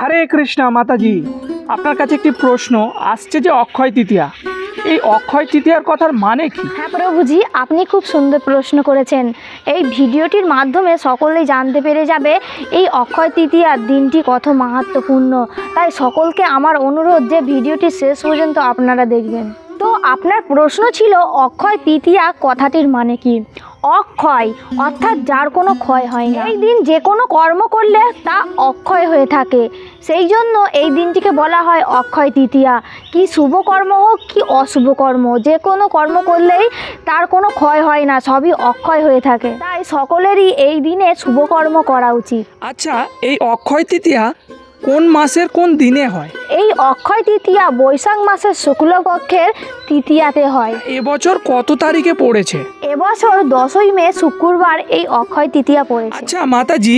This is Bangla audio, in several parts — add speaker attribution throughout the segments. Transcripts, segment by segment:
Speaker 1: হরে কৃষ্ণা মাতাজি, আপনার কাছে একটি প্রশ্ন, আসছে যে অক্ষয় তৃতীয়া। এই অক্ষয় তৃতীয়ার কথার মানে কি?
Speaker 2: হ্যাঁ প্রভুজি, আপনি খুব সুন্দর প্রশ্ন করেছেন। এই ভিডিওটির মাধ্যমে সকলেই জানতে পেরে যাবে, এই অক্ষয় তৃতীয়ার দিনটি কত মাহাত্মপূর্ণ। তাই সকলকে আমার অনুরোধ যে ভিডিওটি শেষ পর্যন্ত আপনারা দেখবেন। তো আপনার প্রশ্ন ছিল অক্ষয় তৃতীয়া কথাটির মানে কি? অক্ষয়, অর্থাৎ যার কোনো ক্ষয় হয় না। এই দিন যে কোনো কর্ম করলে তা অক্ষয় হয়ে থাকে। সেই জন্য এই দিনটিকে বলা হয় অক্ষয় তৃতীয়া কি শুভ কর্ম হোক, কি অশুভ কর্ম, যে কোনো কর্ম করলেই তার কোনো ক্ষয় হয় না, সবই অক্ষয় হয়ে থাকে। তাই সকলেরই এই দিনে শুভকর্ম করা উচিত।
Speaker 1: আচ্ছা এই অক্ষয় তৃতীয়া কোন মাসের কোন দিনে হয়?
Speaker 2: এই অক্ষয় তৃতীয়া বৈশাখ মাসের শুক্লপক্ষের তৃতীয়াতে হয়।
Speaker 1: এবছর কত তারিখে পড়েছে?
Speaker 2: এবছর দশই মে শুক্রবার এই অক্ষয় তৃতীয়া পড়েছে।
Speaker 1: আচ্ছা মাতাজি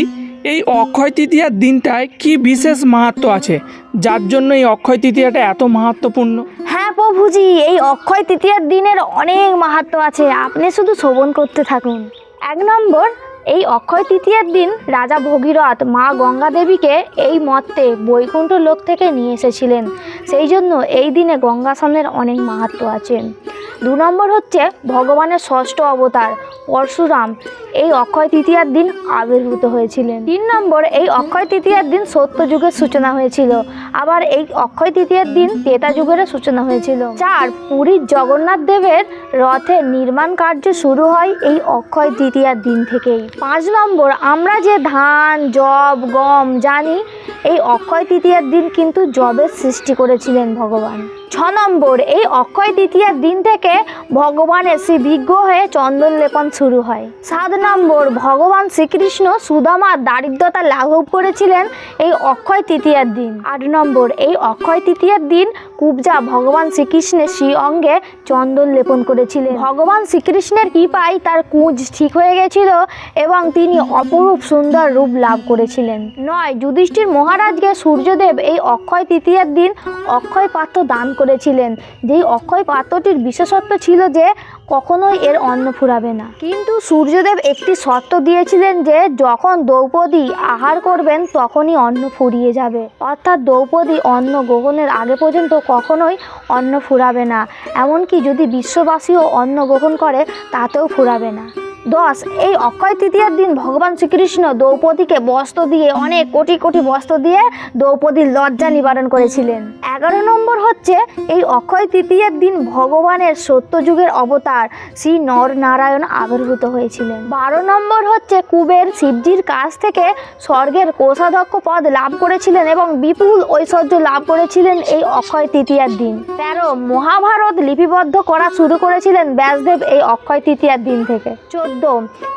Speaker 1: এই অক্ষয় তৃতীয়ার দিনটায় কি বিশেষ মাহাত্ম আছে? যার জন্য এই অক্ষয় তৃতীয়াটা এত মাহাত্মপূর্ণ?
Speaker 2: হ্যাঁ প্রভুজি এই অক্ষয় তৃতীয়ার দিনের অনেক মাহাত্ম আছে। আপনি শুধু শ্রবণ করতে থাকুন। এক নম্বর এই অক্ষয় তৃতীয়ার দিন রাজা ভগীরথ মা গঙ্গা দেবীকে এই মর্তে বৈকুণ্ঠ লোক থেকে নিয়ে এসেছিলেন। সেই জন্য এই দিনে গঙ্গাসনের অনেক মাহাত্ম আছে। দু নম্বর হচ্ছে ভগবানের ষষ্ঠ অবতার, পরশুরাম। এই অক্ষয় তৃতীয়ার দিন আবির্ভূত হয়েছিলেন। তিন নম্বর, এই অক্ষয় তৃতীয়ার দিন সত্য যুগের সূচনা হয়েছিল। আবার এই অক্ষয় তৃতীয়ার দিন তেতা যুগেরও সূচনা হয়েছিল। চার, পুরীর জগন্নাথ দেবের রথের নির্মাণ কার্য শুরু হয় এই অক্ষয় তৃতীয়ার দিন থেকেই। পাঁচ নম্বর, আমরা যে ধান, জব, গম জানি, এই অক্ষয় তৃতীয়ার দিন কিন্তু জবের সৃষ্টি করেছিলেন ভগবান। ছ নম্বর, এই অক্ষয় দ্বিতীয়ার দিন থেকে ভগবানের শ্রী বিজ্ঞ হয়ে চন্দন লেপন শুরু হয়। সাত নম্বর, ভগবান শ্রীকৃষ্ণ সুদামার দারিদ্রতা লাঘব করেছিলেন এই অক্ষয় তৃতীয়ার দিন। আট নম্বর, এই অক্ষয় তৃতীয়ার দিন কুবজা ভগবান শ্রীকৃষ্ণের শ্রী অঙ্গে চন্দন লেপন করেছিলেন। ভগবান শ্রীকৃষ্ণের কৃপায় তার কুঁজ ঠিক হয়ে গেছিল এবং তিনি অপরূপ সুন্দর রূপ লাভ করেছিলেন। নয়, যুধিষ্ঠির মহারাজকে সূর্যদেব এই অক্ষয় তৃতীয়ার দিন অক্ষয় পাত্র দান করেছিলেন। যেই অক্ষয় পাত্রটির বিশেষত্ব ছিল যে কখনোই এর অন্ন ফুরাবে না। কিন্তু সূর্যদেব একটি শর্ত দিয়েছিলেন যে, যখন দ্রৌপদী আহার করবেন, তখনই অন্ন ফুরিয়ে যাবে। অর্থাৎ দ্রৌপদী অন্ন গ্রহণের আগে পর্যন্ত কখনোই অন্ন ফুরাবে না। এমনকি যদি বিশ্ববাসীও অন্ন গ্রহণ করে, তাতেও ফুরাবে না। দশ। এই অক্ষয় তৃতীয়ার দিন ভগবান শ্রীকৃষ্ণ দ্রৌপদীকে বস্ত্র দিয়ে, অনেক কোটি কোটি বস্ত্র দিয়ে দ্রৌপদীর লজ্জা নিবারণ করেছিলেন। এগারো নম্বর হচ্ছে, এই অক্ষয় তৃতীয়ার দিন ভগবানের সত্যযুগের অবতার শ্রী নরনারায়ণ আবির্ভূত হয়েছিলেন। বারো নম্বর হচ্ছে, কুবের শিবজির কাছ থেকে স্বর্গের কোষাধ্যক্ষ পদ লাভ করেছিলেন এবং বিপুল ঐশ্বর্য লাভ করেছিলেন এই অক্ষয় তৃতীয়ার দিন। তেরো, মহাভারত লিপিবদ্ধ করা শুরু করেছিলেন ব্যাসদেব এই অক্ষয় তৃতীয়ার দিন থেকে। চোদ্দ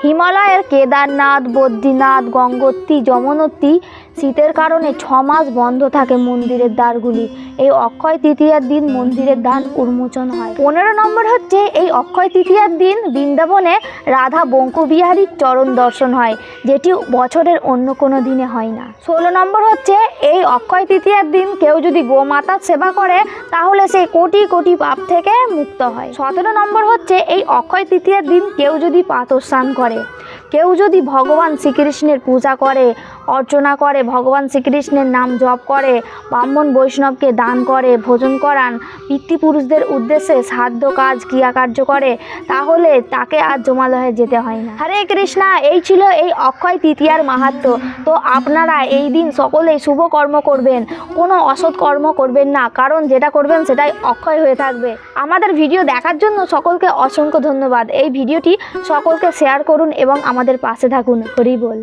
Speaker 2: হিমালয়ের কেদারনাথ বদ্রীনাথ গঙ্গোত্রী যমনোত্রী শীতের কারণে ছ মাস বন্ধ থাকে মন্দিরের দ্বারগুলি। এই অক্ষয় তৃতীয়ার দিন মন্দিরের দ্বার উন্মোচন হয়। পনেরো নম্বর হচ্ছে এই অক্ষয় তৃতীয়ার দিন বৃন্দাবনে রাধা বঙ্কুবিহারীর চরণ দর্শন হয়, যেটি বছরের অন্য কোনো দিনে হয় না। ষোলো নম্বর হচ্ছে এই অক্ষয় তৃতীয়ার দিন কেউ যদি গোমাতার সেবা করে, তাহলে সে কোটি কোটি পাপ থেকে মুক্ত হয়। সতেরো নম্বর হচ্ছে এই অক্ষয় তৃতীয়ার দিন কেউ যদি পাতর স্নান করে কেউ যদি ভগবান শ্রীকৃষ্ণের পূজা করে, অর্চনা করে, ভগবান শ্রীকৃষ্ণের নাম জপ করে, ব্রাহ্মণ বৈষ্ণবকে দান করে, ভোজন করান, পিতৃপুরুষদের উদ্দেশ্যে সাধ্য কাজ, ক্রিয়াকার্য করে, তাহলে তাকে আর জমালয়ে যেতে হয় না। হরে কৃষ্ণা, এই ছিল এই অক্ষয় তৃতীয়ার মাহাত্ম। তো আপনারা এই দিন সকলেই শুভ কর্ম করবেন, কোনো অসৎ কর্ম করবেন না, কারণ যেটা করবেন সেটাই অক্ষয় হয়ে থাকবে। আমাদের ভিডিও দেখার জন্য সকলকে অসংখ্য ধন্যবাদ। এই ভিডিওটি সকলকে শেয়ার করুন এবং আমাদের পাশে থাকুন হরি বল।